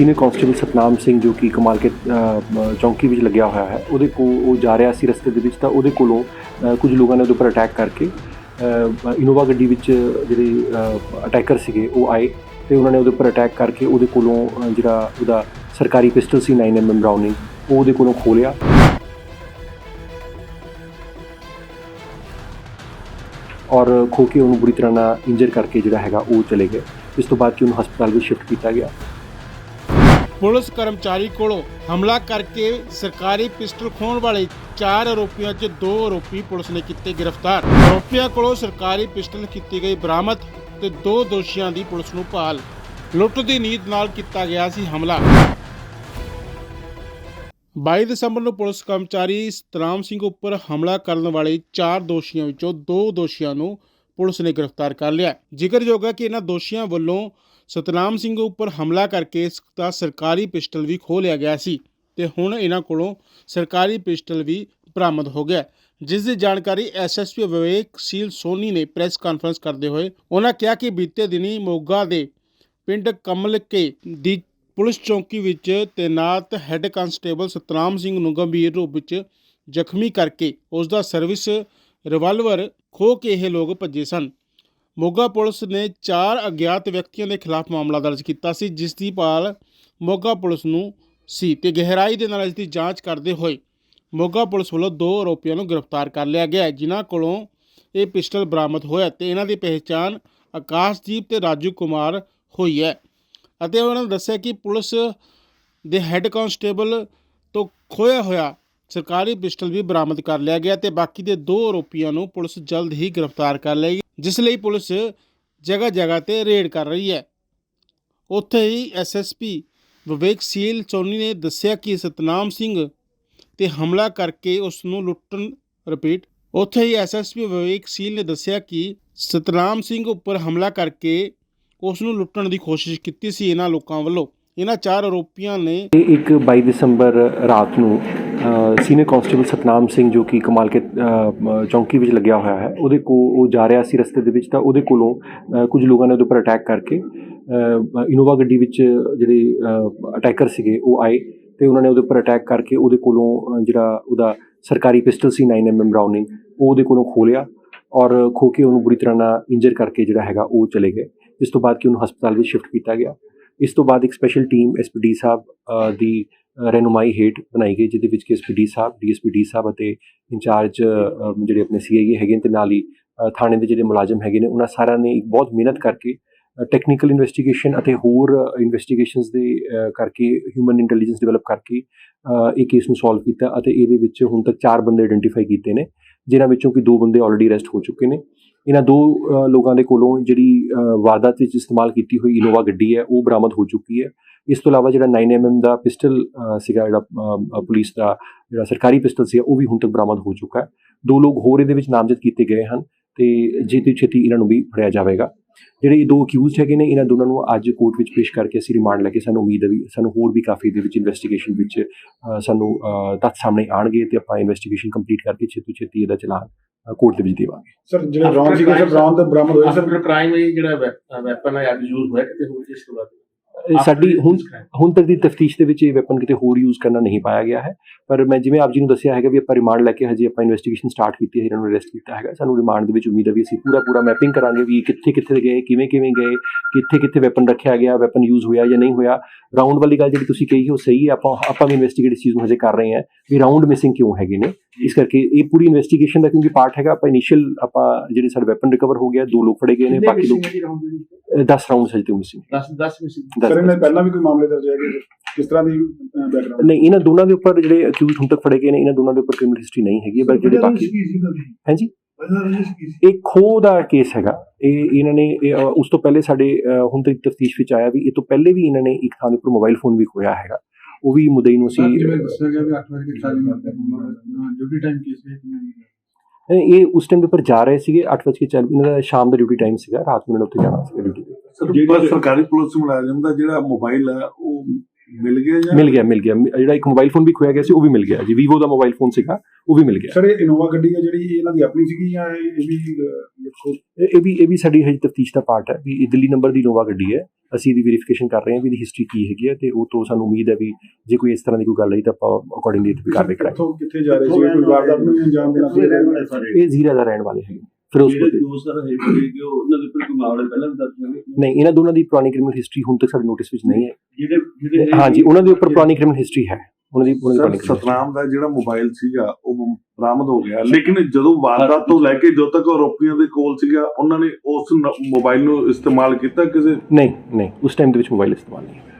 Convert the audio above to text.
Senior constable Satnam Singh ਜੋ ਕਿ ਕਮਾਲ ਕੇ ਚੌਂਕੀ ਵਿੱਚ ਲੱਗਿਆ ਹੋਇਆ ਹੈ। ਉਹਦੇ ਕੋਲ ਉਹ ਜਾ ਰਿਹਾ ਸੀ ਰਸਤੇ ਦੇ ਵਿੱਚ ਤਾਂ ਉਹਦੇ ਕੋਲੋਂ ਕੁਝ ਲੋਕਾਂ ਨੇ ਉਹਦੇ ਉੱਪਰ ਅਟੈਕ ਕਰਕੇ ਇਨੋਵਾ ਗੱਡੀ ਵਿੱਚ ਜਿਹੜੇ ਅਟੈਕਰ ਸੀਗੇ, ਉਹ ਆਏ ਤੇ ਉਹਨਾਂ ਨੇ ਉਹਦੇ ਉੱਪਰ ਅਟੈਕ ਕਰਕੇ ਉਹਦੇ ਕੋਲੋਂ ਜਿਹੜਾ ਉਹਦਾ ਸਰਕਾਰੀ ਪਿਸਟਲ ਸੀ 9mm ਬਰਾਊਨਿੰਗ ਉਹ ਉਹਦੇ ਕੋਲੋਂ ਖੋਲਿਆ ਔਰ ਖੋ ਕੇ ਉਹਨੂੰ ਬੁਰੀ ਤਰ੍ਹਾਂ ਨਾਲ ਇੰਜਰ ਕਰਕੇ ਜਿਹੜਾ ਹੈਗਾ ਉਹ ਚਲੇ ਗਏ। ਇਸ ਤੋਂ ਬਾਅਦ ਕਿ ਉਹਨੂੰ ਹਸਪਤਾਲ ਵਿੱਚ ਸ਼ਿਫਟ ਕੀਤਾ ਗਿਆ। ਪੁਲਿਸ ਕਰਮਚਾਰੀ ਕੋਲੋਂ ਹਮਲਾ ਕਰਕੇ ਸਰਕਾਰੀ ਪਿਸਟਲ ਖੋਹਣ ਵਾਲੇ ਚਾਰ ਆਰੋਪੀਆਂ 'ਚ ਦੋ ਆਰੋਪੀ ਪੁਲਿਸ ਨੇ ਕੀਤੇ ਗ੍ਰਿਫਤਾਰ। ਆਰੋਪੀਆਂ ਕੋਲੋਂ ਸਰਕਾਰੀ ਪਿਸਟਲ ਕੀਤੀ ਗਈ ਬਰਾਮਦ ਤੇ ਦੋ ਦੋਸ਼ੀਆਂ ਦੀ ਪੁਲਿਸ ਨੂੰ ਭਾਲ। ਲੁੱਟ ਦੀ ਨੀਤ ਨਾਲ ਕੀਤਾ ਗਿਆ ਸੀ ਹਮਲਾ। 22 ਦਸੰਬਰ ਨੂੰ ਪੁਲਿਸ ਕਰਮਚਾਰੀ ਸਤਨਾਮ ਸਿੰਘ ਉੱਪਰ ਹਮਲਾ ਕਰਨ ਵਾਲੇ ਚਾਰ ਦੋਸ਼ੀਆਂ ਵਿੱਚੋਂ ਦੋ ਦੋਸ਼ੀਆਂ ਨੂੰ ਪੁਲਿਸ ਨੇ ਗ੍ਰਿਫਤਾਰ ਕਰ ਲਿਆ। ਜ਼ਿਕਰਯੋਗ ਹੈ ਕਿ ਇਹਨਾਂ ਦੋਸ਼ੀਆਂ ਵੱਲੋਂ ਸਤਨਾਮ ਸਿੰਘ ਉੱਪਰ ਹਮਲਾ ਕਰਕੇ ਇਸ ਦਾ ਸਰਕਾਰੀ ਪਿਸਟਲ ਵੀ ਖੋਹ ਲਿਆ ਗਿਆ ਸੀ ਤੇ ਹੁਣ ਇਹਨਾਂ ਕੋਲੋਂ ਸਰਕਾਰੀ ਪਿਸਟਲ ਵੀ ਬਰਾਮਦ ਹੋ ਗਿਆ। ਜਿਸ ਦੀ ਜਾਣਕਾਰੀ ਐਸਐਸਪੀ ਵਿਵੇਕ ਸੀਲ ਸੋਨੀ ਨੇ ਪ੍ਰੈਸ ਕਾਨਫਰੰਸ ਕਰਦੇ ਹੋਏ ਉਹਨਾਂ ਕਿਹਾ ਕਿ ਬੀਤੇ ਦਿਨੀ ਮੋਗਾ ਦੇ ਪਿੰਡ ਕਮਲਕੇ ਦੀ ਪੁਲਿਸ ਚੌਂਕੀ ਵਿੱਚ ਤੈਨਾਤ ਹੈੱਡ ਕਾਂਸਟੇਬਲ ਸਤਨਾਮ ਸਿੰਘ ਨੂੰ ਗੰਭੀਰ ਰੂਪ ਵਿੱਚ ਜ਼ਖਮੀ ਕਰਕੇ ਉਸ ਦਾ ਸਰਵਿਸ ਰਿਵਾਲਵਰ ਖੋਹ ਕੇ ਇਹ ਲੋਕ ਭੱਜੇ ਸਨ। ਮੋਗਾ ਪੁਲਿਸ ਨੇ ਚਾਰ ਅਗਿਆਤ ਵਿਅਕਤੀਆਂ ਦੇ ਖਿਲਾਫ ਮਾਮਲਾ ਦਰਜ ਕੀਤਾ ਸੀ, ਜਿਸ ਦੀ ਭਾਲ ਮੋਗਾ ਪੁਲਿਸ ਨੂੰ ਸੀ ਤੇ ਗਹਿਰਾਈ ਦੇ ਨਾਲ ਇਸ ਦੀ ਜਾਂਚ ਕਰਦੇ ਹੋਏ ਮੋਗਾ ਪੁਲਿਸ ਵੱਲੋਂ ਦੋ ਆਰੋਪੀਆਂ ਨੂੰ ਗ੍ਰਿਫਤਾਰ ਕਰ ਲਿਆ ਗਿਆ ਜਿਨ੍ਹਾਂ ਕੋਲੋਂ ਇਹ ਪਿਸਟਲ ਬਰਾਮਦ ਹੋਇਆ ਤੇ ਇਹਨਾਂ ਦੀ ਪਹਿਚਾਣ ਆਕਾਸ਼ਦੀਪ ਤੇ ਰਾਜੂ ਕੁਮਾਰ ਹੋਈ ਹੈ। ਅਤੇ ਉਹਨਾਂ ਨੇ ਦੱਸਿਆ ਕਿ ਪੁਲਿਸ ਦੇ ਹੈੱਡ ਕਾਂਸਟੇਬਲ ਤੋਂ ਖੋਇਆ ਹੋਇਆ ਸਰਕਾਰੀ ਪਿਸਟਲ ਵੀ ਬਰਾਮਦ ਕਰ ਲਿਆ ਗਿਆ ਤੇ ਬਾਕੀ ਦੇ ਦੋ ਆਰੋਪੀਆਂ ਨੂੰ ਪੁਲਿਸ ਜਲਦ ਹੀ ਗ੍ਰਿਫਤਾਰ ਕਰ ਲਏਗੀ। ਜਿਸ ਲਈ ਪੁਲਿਸ ਜਗ੍ਹਾ ਜਗ੍ਹਾ ਤੇ ਰੇਡ ਕਰ ਰਹੀ ਹੈ। ਉੱਥੇ ਹੀ ਐਸਐਸਪੀ ਵਿਵੇਕ ਸੀਲ ਚੌਨੀ ਨੇ ਦੱਸਿਆ ਕਿ ਸਤਨਾਮ ਸਿੰਘ ਤੇ ਹਮਲਾ ਕਰਕੇ ਉਸ ਨੂੰ ਲੁੱਟਣ ਰਿਪੀਟ ਉੱਥੇ ਹੀ ਐਸਐਸਪੀ ਵਿਵੇਕ ਸੀਲ ਨੇ ਦੱਸਿਆ ਕਿ ਸਤਨਾਮ ਸਿੰਘ ਉੱਪਰ ਹਮਲਾ ਕਰਕੇ ਉਸ ਨੂੰ ਲੁੱਟਣ ਦੀ ਕੋਸ਼ਿਸ਼ ਕੀਤੀ ਸੀ ਇਹਨਾਂ ਲੋਕਾਂ ਵੱਲੋਂ। ਇਹਨਾਂ ਚਾਰ ਆਰੋਪੀਆਂ ਨੇ ਇਹ ਇੱਕ 22 ਦਸੰਬਰ ਰਾਤ ਨੂੰ ਸੀਨੀਅਰ ਕਾਂਸਟੇਬਲ ਸਤਨਾਮ ਸਿੰਘ ਜੋ ਕਿ ਕਮਾਲ ਕੇ ਚੌਂਕੀ ਵਿੱਚ ਲੱਗਿਆ ਹੋਇਆ ਹੈ, ਉਹਦੇ ਕੋਲ ਉਹ ਜਾ ਰਿਹਾ ਸੀ ਰਸਤੇ ਦੇ ਵਿੱਚ ਤਾਂ ਉਹਦੇ ਕੋਲੋਂ ਕੁਝ ਲੋਕਾਂ ਨੇ ਉਹਦੇ ਉੱਪਰ ਅਟੈਕ ਕਰਕੇ ਇਨੋਵਾ ਗੱਡੀ ਵਿੱਚ ਜਿਹੜੇ ਅਟੈਕਰ ਸੀਗੇ, ਉਹ ਆਏ ਤੇ ਉਹਨਾਂ ਨੇ ਉਹਦੇ ਉੱਪਰ ਅਟੈਕ ਕਰਕੇ ਉਹਦੇ ਕੋਲੋਂ ਜਿਹੜਾ ਉਹਦਾ ਸਰਕਾਰੀ ਪਿਸਟਲ ਸੀ 9mm ਬਰਾਊਨਿੰਗ ਉਹ ਉਹਦੇ ਕੋਲੋਂ ਖੋਲਿਆ ਔਰ ਖੋ ਕੇ ਉਹਨੂੰ ਬੁਰੀ ਤਰ੍ਹਾਂ ਨਾਲ ਇੰਜਰ ਕਰਕੇ ਜਿਹੜਾ ਹੈਗਾ ਉਹ ਚਲੇ ਗਏ, ਜਿਸ ਤੋਂ ਬਾਅਦ ਕਿ ਉਹਨੂੰ ਹਸਪਤਾਲ ਵਿੱਚ ਸ਼ਿਫਟ ਕੀਤਾ ਗਿਆ। ਇਸ ਤੋਂ ਬਾਅਦ ਇੱਕ ਸਪੈਸ਼ਲ ਟੀਮ ਐਸਪੀਡੀ ਸਾਹਿਬ ਦੀ ਅ, ਰਹਿਨੁਮਾਈ ਹੇਠ ਬਣਾਈ ਗਈ ਜਿਹਦੇ ਵਿੱਚ ਕਿ ਐਸਪੀਡੀ ਸਾਹਿਬ ਡੀਐਸਪੀਡੀ ਸਾਹਿਬ ਅਤੇ ਇੰਚਾਰਜ ਜਿਹੜੇ ਆਪਣੇ ਸੀਆਈਏ ਹੈਗੇ ਨੇ ਤੇ ਨਾਲ ਹੀ ਥਾਣੇ ਦੇ ਜਿਹੜੇ ਮੁਲਾਜ਼ਮ ਹੈਗੇ ਨੇ ਉਹਨਾਂ ਸਾਰਿਆਂ ਨੇ ਇੱਕ ਬਹੁਤ ਮਿਹਨਤ ਕਰਕੇ ਟੈਕਨੀਕਲ ਇਨਵੈਸਟੀਗੇਸ਼ਨ ਅਤੇ ਹੋਰ ਇਨਵੈਸਟੀਗੇਸ਼ਨਸ ਦੇ ਕਰਕੇ ਹਿਊਮਨ ਇੰਟੈਲੀਜੈਂਸ ਡਿਵੈਲਪ ਕਰਕੇ ਇਹ ਕੇਸ ਨੂੰ ਸੋਲਵ ਕੀਤਾ ਅਤੇ ਇਹਦੇ ਵਿੱਚ ਹੁਣ ਤੱਕ ਚਾਰ ਬੰਦੇ ਆਇਡੈਂਟੀਫਾਈ ਕੀਤੇ ਨੇ, ਜਿਨ੍ਹਾਂ ਵਿੱਚੋਂ ਕਿ ਦੋ ਬੰਦੇ ਆਲਰੇਡੀ ਅਰੈਸਟ ਹੋ ਚੁੱਕੇ ਨੇ। ਇਹਨਾਂ ਦੋ ਲੋਕਾਂ ਦੇ ਕੋਲੋਂ ਜਿਹੜੀ ਵਾਰਦਾਤ ਵਿੱਚ ਇਸਤੇਮਾਲ ਕੀਤੀ ਹੋਈ ਇਨੋਵਾ ਗੱਡੀ ਹੈ, ਉਹ ਬਰਾਮਦ ਹੋ ਚੁੱਕੀ ਹੈ। ਇਸ ਤੋਂ ਇਲਾਵਾ ਜਿਹੜਾ 9mm ਦਾ ਪਿਸਟਲ ਸੀਗਾ ਜਿਹੜਾ ਪੁਲਿਸ ਦਾ ਜਿਹੜਾ ਸਰਕਾਰੀ ਪਿਸਟਲ ਸੀ, ਉਹ ਵੀ ਹੁਣ ਤੱਕ ਬਰਾਮਦ ਹੋ ਚੁੱਕਾ ਹੈ। ਦੋ ਲੋਕ ਹੋਰ ਇਹਦੇ ਵਿੱਚ ਨਾਮਜ਼ਦ ਕੀਤੇ ਗਏ ਹਨ ਤੇ ਛੇਤੀ ਛੇਤੀ ਇਹਨਾਂ ਨੂੰ ਵੀ ਫੜਿਆ ਜਾਵੇਗਾ। ਜਿਹੜੇ ਇਹ ਦੋ ਅਕਿਊਜ਼ਡ ਹੈਗੇ ਨੇ ਇਹਨਾਂ ਦੋਨਾਂ ਨੂੰ ਅੱਜ ਕੋਰਟ ਵਿੱਚ ਪੇਸ਼ ਕਰਕੇ ਅਸੀਂ ਰਿਮਾਂਡ ਲੈ ਕੇ ਸਾਨੂੰ ਉਮੀਦ ਹੈ ਵੀ ਸਾਨੂੰ ਹੋਰ ਵੀ ਕਾਫੀ ਦੇ ਵਿੱਚ ਇਨਵੈਸਟੀਗੇਸ਼ਨ ਵਿੱਚ ਸਾਨੂੰ ਤੱਥ ਸਾਹਮਣੇ ਆਣਗੇ ਤੇ ਆਪਾਂ ਇਨਵੈਸਟੀਗੇਸ਼ਨ ਕੰਪਲੀਟ ਕਰਕੇ ਛੇਤੀ ਛੇਤੀ ਇਹਦਾ ਚਲਾਨ ਕੋਰਟ ਦੇ ਵਿੱਚ ਦੇਵਾਂਗੇ। ਸਰ ਜਿਹੜੇ ਬ੍ਰਾਊਨ ਸੀਗੇ ਸਰ ਬ੍ਰਾਊਨ ਤੇ ਬਰਾਮਦ ਹੋਏ ਸਰ? ਕ੍ਰਾਈਮ ਇਹ ਜਿਹੜਾ ਵੈਪਨ ਹੈ ਅੱਜ ਯੂਜ਼ ਹੋਇਆ ਕਿਤੇ ਹੋਰ ਇਸ ਤੋਂ ਬਾਅਦ? ਸਾਡੀ ਹੁਣ ਹੁਣ ਤੱਕ ਦੀ ਤਫਤੀਸ਼ ਦੇ ਵਿੱਚ ਇਹ ਵੈਪਨ ਕਿਤੇ ਹੋਰ ਯੂਜ਼ ਕਰਨਾ ਨਹੀਂ ਪਾਇਆ ਗਿਆ ਹੈ। ਪਰ ਮੈਂ ਜਿਵੇਂ ਆਪ ਜੀ ਨੂੰ ਦੱਸਿਆ ਹੈਗਾ ਵੀ ਆਪਾਂ ਰਿਮਾਂਡ ਲੈ ਕੇ ਹਜੇ ਆਪਾਂ ਇਨਵੈਸਟੀਗੇਸ਼ਨ ਸਟਾਰਟ ਕੀਤੀ ਹੈ ਇਹਨਾਂ ਨੂੰ ਅਰੈਸਟ ਕੀਤਾ ਹੈਗਾ। ਸਾਨੂੰ ਰਿਮਾਂਡ ਦੇ ਵਿੱਚ ਉਮੀਦ ਹੈ ਵੀ ਅਸੀਂ ਪੂਰਾ ਪੂਰਾ ਮੈਪਿੰਗ ਕਰਾਂਗੇ ਵੀ ਇਹ ਕਿੱਥੇ ਕਿੱਥੇ ਗਏ ਕਿਵੇਂ ਕਿਵੇਂ ਗਏ ਕਿੱਥੇ ਕਿੱਥੇ ਵੈਪਨ ਰੱਖਿਆ ਗਿਆ ਵੈਪਨ ਯੂਜ਼ ਹੋਇਆ ਜਾਂ ਨਹੀਂ ਹੋਇਆ। ਰਾਉਂਡ ਵਾਲੀ ਗੱਲ ਜਿਹੜੀ ਤੁਸੀਂ ਕਹੀ ਹੈ ਉਹ ਸਹੀ ਹੈ। ਆਪਾਂ ਆਪਾਂ ਵੀ ਇਨਵੈਸਟੀਗੇਟ ਇਸ ਚੀਜ਼ ਨੂੰ ਹਜੇ ਕਰ ਰਹੇ ਹਾਂ ਵੀ ਰਾਉਂਡ ਮਿਸਿੰਗ ਕਿਉਂ ਹੈਗੇ ਨੇ। ਇਸ ਕਰਕੇ ਇਹ ਪੂਰੀ ਇਨਵੈਸਟੀਗੇਸ਼ਨ ਦਾ ਕਿਉਂਕਿ ਪਾਰਟ ਹੈਗਾ। ਆਪਾਂ ਇਨੀਸ਼ੀਅਲ ਆਪਾਂ ਜਿਹੜੇ ਸਾਡੇ ਵੈਪਨ ਰਿਕਵਰ ਹੋ ਗਿਆ ਦੋ ਲੋਕ ਫੜੇ ਗਏ ਨੇ ਬਾਕੀ ਲੋਕ 10 ਰਾਉਂਡਸ ਹਜੇ ਤੱਕ ਮਿਸਿੰਗ 10 10 ਮਿਸ ਸਰ ਇਹਨਾਂ ਦੇ ਪਹਿਲਾਂ ਵੀ ਕੋਈ ਮਾਮਲੇ ਦਰਜ ਹੈਗੇ ਸਰ? ਕਿਸ ਤਰ੍ਹਾਂ ਦੀ ਬੈਕਗ੍ਰਾਉਂਡ ਨਹੀਂ ਇਹਨਾਂ ਦੋਨਾਂ ਦੇ ਉੱਪਰ ਜਿਹੜੇ ਅਕਿਊਜ਼ ਹੁਣ ਤੱਕ ਫੜੇ ਗਏ ਨੇ ਇਹਨਾਂ ਦੋਨਾਂ ਦੇ ਉੱਪਰ ਕ੍ਰਿਮੀਨਲ ਹਿਸਟਰੀ ਨਹੀਂ ਹੈਗੀ ਬਟ ਜਿਹੜੇ ਬਾਕੀ ਹਾਂਜੀ? ਇਹ ਖੋਹ ਦਾ ਕੇਸ ਹੈਗਾ। ਇਹ ਇਹਨਾਂ ਨੇ ਉਸ ਤੋਂ ਪਹਿਲੇ ਸਾਡੇ ਹੁਣ ਤੱਕ ਤਫਤੀਸ਼ ਵਿੱਚ ਆਇਆ ਵੀ ਇਹ ਤੋਂ ਪਹਿਲੇ ਵੀ ਇਹਨਾਂ ਨੇ ਇੱਕ ਥਾਂ ਦੇ ਉੱਪਰ ਮੋਬਾਈਲ ਫੋਨ ਵੀ ਖੋਇਆ ਹੈਗਾ। ਉਹ ਵੀ ਮੁਦਈ ਨੂੰ ਅਸੀਂ ਜਿਵੇਂ ਦੱਸਿਆ ਗਿਆ ਵੀ 8 ਵਜੇ ਕੇ 40 ਮਿੰਟ ਤੱਕ ਡਿਊਟੀ ਟਾਈਮ ਕੇਸ ਹੈ ਇਹ ਉਸ ਟਾਈਮ ਦੇ ਉੱਪਰ ਜਾ ਰਹੇ ਸੀਗੇ 8 ਵਜੇ ਚੱਲ, ਇਹਨਾਂ ਦਾ ਸ਼ਾਮ ਦਾ ਡਿਊਟੀ ਟਾਈਮ ਸੀਗਾ, ਰਾਤ ਨੂੰ ਇਹਨਾਂ ਉੱਥੇ ਜਾਣਾ ਸੀਗਾ ਡਿਊਟੀ ਤੇ। ਜਿਹੜਾ ਸਰਕਾਰੀ ਪੁਲਿਸ ਮੁਲਾਜ਼ਮ ਦਾ ਜਿਹੜਾ ਮੋਬਾਈਲ ਹੈ ਮਿਲ ਗਿਆ ਜਾਂ? ਮਿਲ ਗਿਆ ਮਿਲ ਗਿਆ। ਜਿਹੜਾ ਇੱਕ ਮੋਬਾਈਲ ਫੋਨ ਵੀ ਖੋਇਆ ਗਿਆ ਸੀ ਉਹ ਵੀ ਮਿਲ ਗਿਆ ਜੀ। ਵੀਵੋ ਦਾ ਮੋਬਾਈਲ ਫੋਨ ਸੀਗਾ ਉਹ ਵੀ ਮਿਲ ਗਿਆ। ਸਰ ਇਹ ਇਨੋਵਾ ਗੱਡੀ ਹੈ ਜਿਹੜੀ ਇਹ ਇਹਨਾਂ ਦੀ ਆਪਣੀ ਸੀਗੀ ਜਾਂ ਇਹ ਵੀ ਇਹ ਵੀ ਇਹ ਵੀ ਸਾਡੀ ਹਜੇ ਤਫਤੀਸ਼ ਦਾ ਪਾਰਟ ਹੈ ਵੀ ਇਹ ਦਿੱਲੀ ਨੰਬਰ ਦੀ ਨੋਵਾ ਗੱਡੀ ਹੈ। ਅਸੀਂ ਇਹਦੀ ਵੈਰੀਫਿਕੇਸ਼ਨ ਕਰ ਰਹੇ ਹਾਂ ਵੀ ਇਹਦੀ ਹਿਸਟਰੀ ਕੀ ਹੈਗੀ ਹੈ ਤੇ ਉਹ ਤੋਂ ਸਾਨੂੰ ਉਮੀਦ ਹੈ ਵੀ ਜੇ ਕੋਈ ਇਸ ਤਰ੍ਹਾਂ ਦੀ ਕੋਈ ਗੱਲ ਆਈ ਤਾਂ ਆਪਾਂ ਅਕੋਰਡਿੰਗਲੀ ਇਹ ਕਾਰਵਾਈ ਕਰਾਂਗੇ। ਕਿੱਥੋਂ ਕਿੱਥੇ ਜਾ ਰਹੇ ਸੀ? ਕੋਈ ਵਾਰਦਾਤ ਨੂੰ ਅੰਜਾਮ ਦੇਣਾ ਸੀ? ਇਹ ਜ਼ੀਰਾ ਦਾ ਰਹਿਣ ਵਾਲੇ ਹੈਗੇ। ਫਿਰੋਜ਼ਪੁਰ ਦੇ ਦੋਸਤ ਰਹੇ ਕਿ ਉਹਨਾਂ ਦੇ ਉੱਪਰ ਕੋਈ ਮਾਮਲੇ ਪਹਿਲਾਂ ਵੀ ਦਰਜ ਹੋਏ ਨਹੀਂ ਇਹਨਾਂ ਦੋਨਾਂ ਦੀ ਪੁਰਾਣੀ ਕ੍ਰਿਮੀਨਲ ਹਿਸਟਰੀ ਹੁਣ ਤੱਕ ਸਾਡੇ ਨੋਟਿਸ ਵਿੱਚ ਨਹੀਂ ਹੈ। ਜਿਹੜੇ ਜਿਹੜੇ ਹਾਂਜੀ ਉਹਨਾਂ ਦੇ ਉੱਪਰ ਪੁਰਾਣੀ ਕ੍ਰਿਮੀਨਲ ਹਿਸਟਰੀ ਹੈ। ਉਹਨਾਂ ਦੀ ਉਹਨਾਂ ਦੀ ਸਰ ਪੁਰਾਣੀ criminal history ਸਤਨਾਮ ਦਾ ਜਿਹੜਾ ਮੋਬਾਈਲ ਸੀਗਾ ਉਹ ਬਰਾਮਦ ਹੋ ਗਿਆ। ਲੇਕਿਨ ਜਦੋਂ ਵਾਰਦਾਤ ਤੋਂ ਲੈ ਕੇ ਜਦੋਂ ਤੱਕ ਆਰੋਪੀਆਂ ਦੇ ਕੋਲ ਸੀਗਾ ਉਹਨਾਂ ਨੇ ਉਸ ਮੋਬਾਈਲ ਨੂੰ ਇਸਤੇਮਾਲ ਕੀਤਾ ਕਿਸੇ ਨਹੀਂ ਨਹੀਂ ਉਸ ਟਾਈਮ ਦੇ ਵਿੱਚ ਮੋਬਾਈਲ ਇਸਤੇਮਾਲ ਨਹੀਂ ਹੋਇਆ।